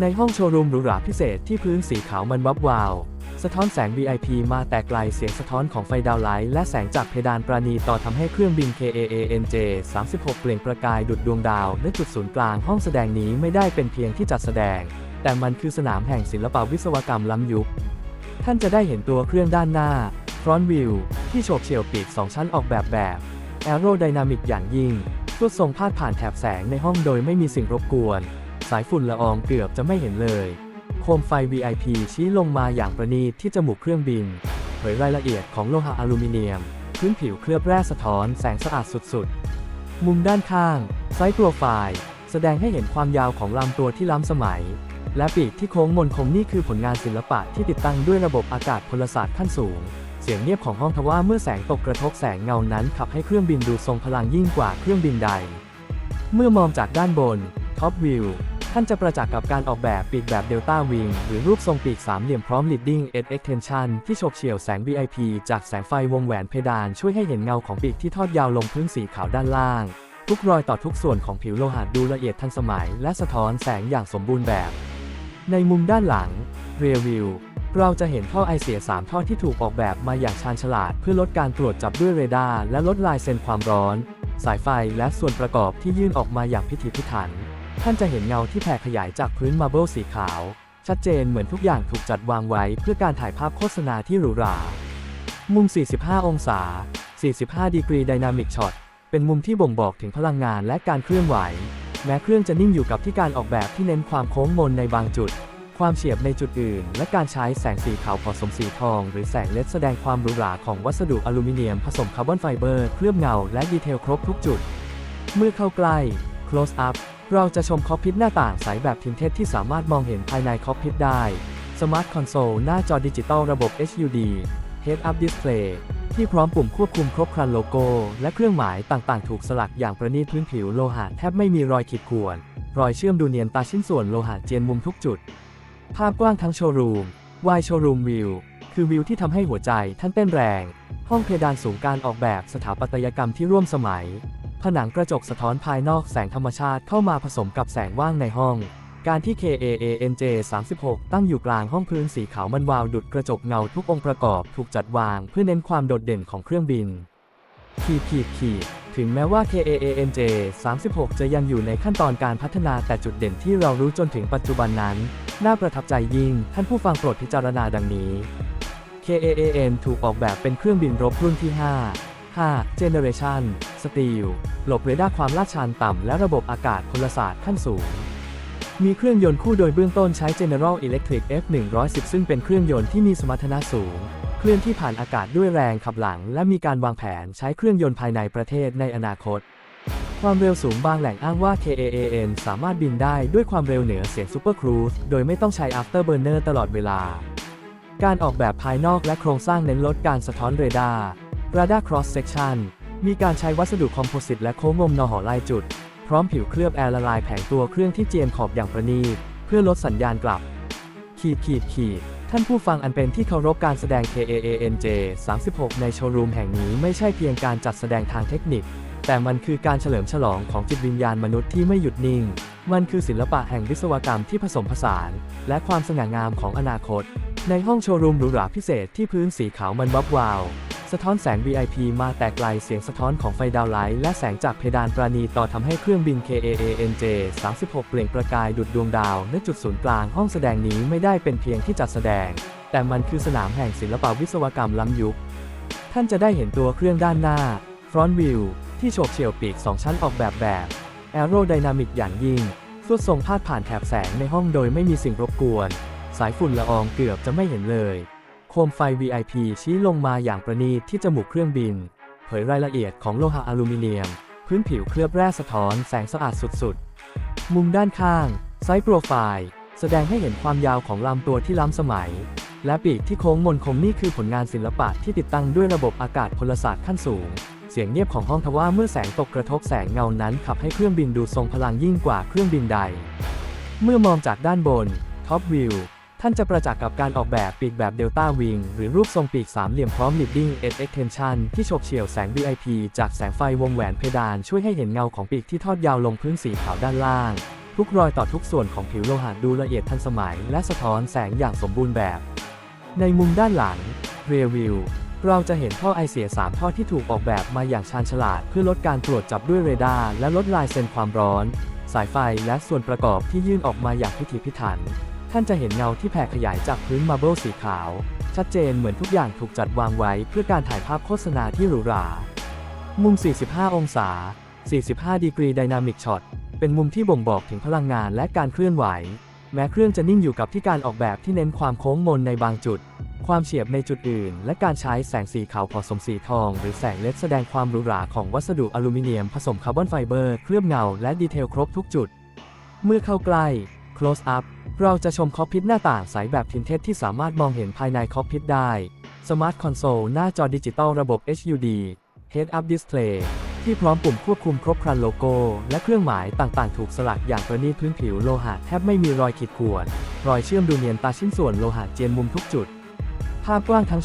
ในห้องโชว์รูมหรูหราพิเศษที่พื้นสีขาวมันวับวาว สะท้อนแสง VIP มาแต่ไกลเสียงสะท้อนของไฟดาวไลท์และแสงจากเพดานปราณีต่อทำให้เครื่องบิน KAANJ 36 เปล่งประกายดุดดวงดาวณจุดศูนย์กลางห้องแสดงนี้ไม่ได้เป็นเพียงที่จัดแสดง แต่มันคือสนามแห่งศิลปวิศวกรรมล้ำยุค ท่านจะได้เห็นตัวเครื่องด้านหน้า Front View ที่โฉบเฉี่ยวปีกสองชั้นออกแบบแบบ Aerodynamic อย่างยิ่งลวดทรงพาดผ่านแถบแสงในห้องโดยไม่มีสิ่งรบกวน สายฝุ่นละอองเกือบจะไม่เห็นเลย โคมไฟ VIP ชี้ลงมาอย่างประณีตที่จมูกเครื่องบิน เผยรายละเอียดของโลหะอลูมิเนียม พื้นผิวเคลือบแร่สะท้อนแสงสะอาดสุดๆ มุมด้านข้าง ไซส์โปรไฟล์ แสดงให้เห็นความยาวของลำตัวที่ล้ำสมัย และปีกที่โค้งมนคงนี่คือผลงานศิลปะที่ติดตั้งด้วยระบบอากาศพลศาสตร์ขั้นสูง เสียงเงียบของห้องทว่าเมื่อแสงตกกระทบแสงเงานั้นขับให้เครื่องบินดูทรงพลังยิ่งกว่าเครื่องบินใด เมื่อมองจากด้านบนท็อปวิว ท่านจะประจักษ์กับการออกแบบปีกแบบเดลต้าวิงหรือรูปทรงปีกสามเหลี่ยมพร้อม leading edge extension ที่โฉบเฉี่ยวแสง VIP จากแสงไฟวงแหวนเพดานช่วยให้เห็นเงาของปีกที่ทอดยาวลงพื้นสีขาวด้านล่าง ทุกรอยต่อทุกส่วนของผิวโลหะดูละเอียดทันสมัย และสะท้อนแสงอย่างสมบูรณ์แบบ ในมุมด้านหลัง Rear View เราจะเห็นท่อไอเสีย 3 ท่อที่ถูกออกแบบมาอย่างชาญฉลาด เพื่อลดการตรวจจับด้วยเรดาร์และลดลายเซ็นความร้อน สายไฟและส่วนประกอบที่ยื่นออกมาอย่างพิถีพิถัน ท่านจะเห็นเงาที่แผ่ขยายจากพื้นมาร์เบิลสีขาว ชัดเจนเหมือนทุกอย่างถูกจัดวางไว้เพื่อการถ่ายภาพโฆษณาที่หรูหรา มุม 45 องศา 45 ดีกรีไดนามิกช็อต เป็นมุมที่บ่งบอกถึงพลังงานและการเคลื่อนไหว แม้เครื่องจะนิ่งอยู่กับที่การออกแบบที่เน้นความโค้งมนในบางจุด ความเฉียบในจุดอื่น และการใช้แสงสีขาวผสมสีทอง หรือแสงเลดแสดงความหรูหราของวัสดุอลูมิเนียมผสมคาร์บอนไฟเบอร์ เคลือบเงา และดีเทลครบทุกจุด เมื่อเข้าใกล้ close up เราจะชมคอกพิทหน้าต่างใสแบบทินเทสที่สามารถมองเห็นภายในคอกพิทได้ Smart Console หน้าจอดิจิตอลระบบ HUD Head Up Display ที่พร้อมปุ่มควบคุมครบครันโลโก้ และเครื่องหมายต่างๆ ถูกสลักอย่างประณีตพื้นผิวโลหะแทบไม่มีรอยขีดข่วน รอยเชื่อมดูเนียนตาชิ้นส่วนโลหะเจียนมุมทุกจุด ภาพกว้างทั้งโชว์รูม Y Showroom View คือวิวที่ทำให้หัวใจท่านเต้นแรง ห้องเพดานสูงการออกแบบสถาปัตยกรรมที่ร่วมสมัย ผนังกระจกสะท้อนภายนอกแสงธรรมชาติเข้ามาผสมกับแสงว่างในห้อง การที่ KAANJ 36 ตั้งอยู่กลางห้องพื้นสีขาวมันวาวดุดกระจกเงาทุกองค์ประกอบถูกจัดวางเพื่อเน้นความโดดเด่นของเครื่องบินขีดขีดขีดถึงแม้ว่า KAANJ 36 จะยังอยู่ในขั้นตอนการพัฒนาแต่จุดเด่นที่เรารู้จนถึงปัจจุบันนั้น น่าประทับใจยิ่ง ท่านผู้ฟังโปรดพิจารณาดังนี้ KAAN ถูกออกแบบเป็นเครื่องบินรบรุ่นที่ 5 5 Generation Steel หลบเรดาร์ความลาดชันต่ำและระบบอากาศพลศาสตร์ขั้นสูง มีเครื่องยนต์คู่โดยเบื้องต้นใช้ General Electric F110 ซึ่งเป็นเครื่องยนต์ที่มีสมรรถนะสูง เคลื่อนที่ผ่านอากาศด้วยแรงขับหลัง และมีการวางแผนใช้เครื่องยนต์ภายในประเทศในอนาคต ความเร็วสูงบางแหล่งอ้างว่า KAAN สามารถบินได้ด้วยความเร็วเหนือเสียง Super Cruise โดยไม่ต้องใช้ Afterburner ตลอดเวลา การออกแบบภายนอกและโครงสร้างเน้นลดการสะท้อนเรดาร์ Radar Cross Section มีการใช้วัสดุคอมโพสิตและโค้งงมนอหอลายจุด พร้อมผิวเคลือบแอร์ละลายแผงตัวเครื่องที่เจียนขอบอย่างประณีตเพื่อลดสัญญาณกลับ ขีดขีดขีดท่านผู้ฟังอันเป็นที่เคารพการแสดง KAANJ 36 ในโชว์รูมแห่งนี้ไม่ใช่เพียงการจัดแสดงทางเทคนิค แต่มันคือการเฉลิมฉลองของจิตวิญญาณมนุษย์ที่ไม่หยุดนิ่ง มันคือศิลปะแห่งวิศวกรรมที่ผสมผสาน และความสง่างามของอนาคต ในห้องโชว์รูมหรูหราพิเศษที่พื้นสีขาวมันวับวาว สะท้อนแสง VIP มาแต่ไกลเสียงสะท้อนของไฟดาวไลท์และแสงจากเพดานปราณีต่อทำให้เครื่องบิน KAANJ 36 เปล่งประกายดุดดวงดาว ณ จุดศูนย์กลางห้องแสดงนี้ไม่ได้เป็นเพียงที่จัดแสดง แต่มันคือสนามแห่งศิลปวิศวกรรมล้ำยุค ท่านจะได้เห็นตัวเครื่องด้านหน้า Front View ที่โฉบเฉี่ยวปีก 2 ชั้นออกแบบแบบ Aerodynamic อย่างยิ่งสวดทรงพาดผ่านแถบแสงในห้องโดยไม่มีสิ่งรบกวน สายฝุ่นละอองเกือบจะไม่เห็นเลย โคมไฟ VIP ชี้ลงมาอย่างประณีตที่จมูกเครื่องบิน เผยรายละเอียดของโลหะอลูมิเนียม พื้นผิวเคลือบแร่สะท้อนแสงสะอาดสุดๆ มุมด้านข้างไซส์โปรไฟล์ แสดงให้เห็นความยาวของลำตัวที่ล้ำสมัย และปีกที่โค้งมนคงนี่คือผลงานศิลปะที่ติดตั้งด้วยระบบอากาศพลศาสตร์ขั้นสูง เสียงเงียบของห้องทว่าเมื่อแสงตกกระทบแสงเงานั้นขับให้เครื่องบินดูทรงพลังยิ่งกว่าเครื่องบินใด เมื่อมองจากด้านบนท็อปวิว ท่านจะประจักษ์กับการออกแบบปีกแบบเดลต้าวิงหรือรูปทรงปีกสามเหลี่ยมพร้อม leading edge extension ที่ฉบเฉี่ยวแสง VIP จากแสงไฟวงแหวนเพดานช่วยให้เห็นเงาของปีกที่ทอดยาวลงพื้นสีขาวด้านล่างทุทุกรอยต่อทุกส่วนของผิวโลหะดูละเอียดทันสมัย และสะท้อนแสงอย่างสมบูรณ์แบบ ในมุมด้านหลัง Rear View เราจะเห็นท่อไอเสีย 3 ท่อที่ถูกออกแบบมาอย่างชาญฉลาด เพื่อลดการตรวจจับด้วยเรดาร์และลดลายเซ็นความร้อน สายไฟและส่วนประกอบที่ยื่นออกมาอย่างพิถีพิถัน ท่านจะเห็นเงาที่แผ่ขยายจากพื้นมาร์เบิลสีขาว ชัดเจนเหมือนทุกอย่างถูกจัดวางไว้เพื่อการถ่ายภาพโฆษณาที่หรูหรา มุม 45 องศา 45 ดีกรีไดนามิกช็อต เป็นมุมที่บ่งบอกถึงพลังงานและการเคลื่อนไหว แม้เครื่องจะนิ่งอยู่กับที่การออกแบบที่เน้นความโค้งมนในบางจุด ความเฉียบในจุดอื่น และการใช้แสงสีขาวผสมสีทอง หรือแสงเลดแสดงความหรูหราของวัสดุอลูมิเนียมผสมคาร์บอนไฟเบอร์ เคลือบเงา และดีเทลครบทุกจุด เมื่อเข้าใกล้ close up เราจะชมคอกพิทหน้าต่างใสแบบทินเทสที่สามารถมองเห็นภายในคอกพิทได้สมาร์ทคอนโซลหน้าจอดิจิตอลระบบ HUD Head Up Display ที่พร้อมปุ่มควบคุมครบครันโลโก้ และเครื่องหมายต่างๆ ถูกสลักอย่างประณีตพื้นผิวโลหะแทบไม่มีรอยขีดข่วน รอยเชื่อมดูเนียนตาชิ้นส่วนโลหะเจียนมุมทุกจุด ภาพกว้างทั้ง